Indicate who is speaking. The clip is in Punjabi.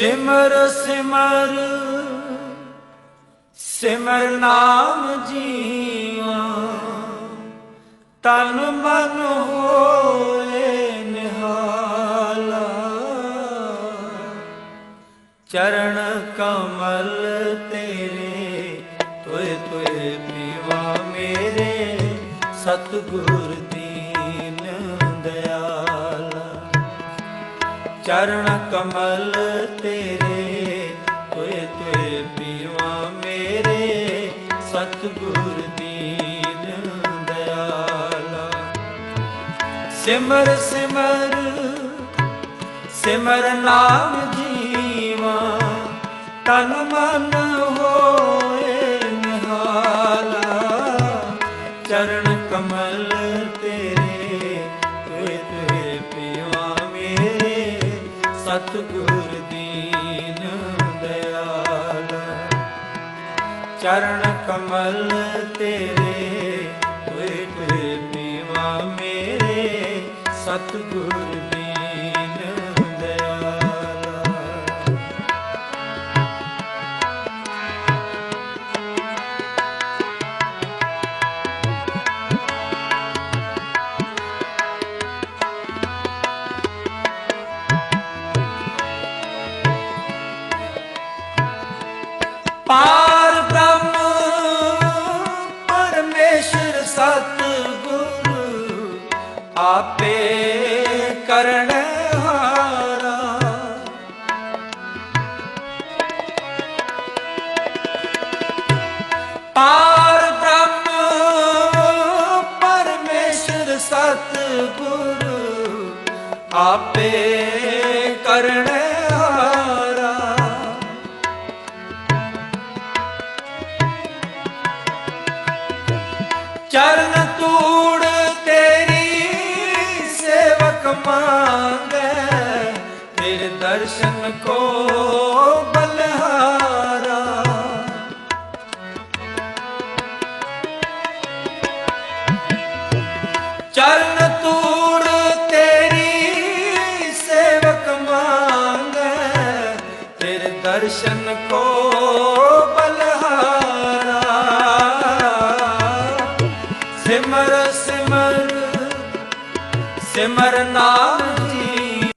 Speaker 1: ਸਿਮਰ ਸਿਮਰ ਸਿਮਰ ਨਾਮ ਜੀਵਾ। ਤਨ ਮਨ ਹੋਏ ਨਿਹਾਲਾ। ਚਰਨ ਕਮਲ ਤੇਰੇ, ਤੋਏ ਤੋਏ ਪੀਵਾ ਮੇਰੇ। ਸਤਿਗੁਰ ਚਰਨ ਕਮਲ ਤੇਰੇ, ਤੋਏ ਤੋਏ ਪੀਵਾ ਮੇਰੇ, ਸਤਿਗੁਰ ਦੀਨ ਦਇਆਲਾ। ਸਿਮਰ ਸਿਮਰ ਸਿਮਰ ਨਾਮ ਜੀਵਾ, ਤਨ ਮਨ ਹੋਏ ਨਿਹਾਲਾ। ਚਰਨ ਸਤਿਗੁਰ ਦੀਨ ਦਇਆਲਾ ਚਰਨ ਕਮਲ ਤੇਰੇ ਤੋਏ ਤੋਏ ਪੀਵਾ ਮੇਰੇ ਸਤਿਗੁਰ ਪਰਮੇਸ਼ਰ ਸਤਿਗੁਰ ਆਪੇ ਕਰਨ ਪਾਰ ਬ੍ਰਹਮ ਪਰਮੇਸ਼ਰ ਸਤਿਗੁਰ ਆਪੇ ਕਰਨ ਚਰਨ ਤੂੜ ਤੇਰੀ ਸੇਵਕ ਮੰਗੈ। ਤੇਰੇ ਦਰਸ਼ਨ ਕੋ ਬਲਹਾਰਾ। ਚਰਨ ਤੂੜ ਤੇਰੀ ਸੇਵਕ ਮੰਗੈ। ਤੇਰੇ ਦਰਸ਼ਨ ਕੋ ਸਿਮਰ ਸਿਮਰ ਨਾਮ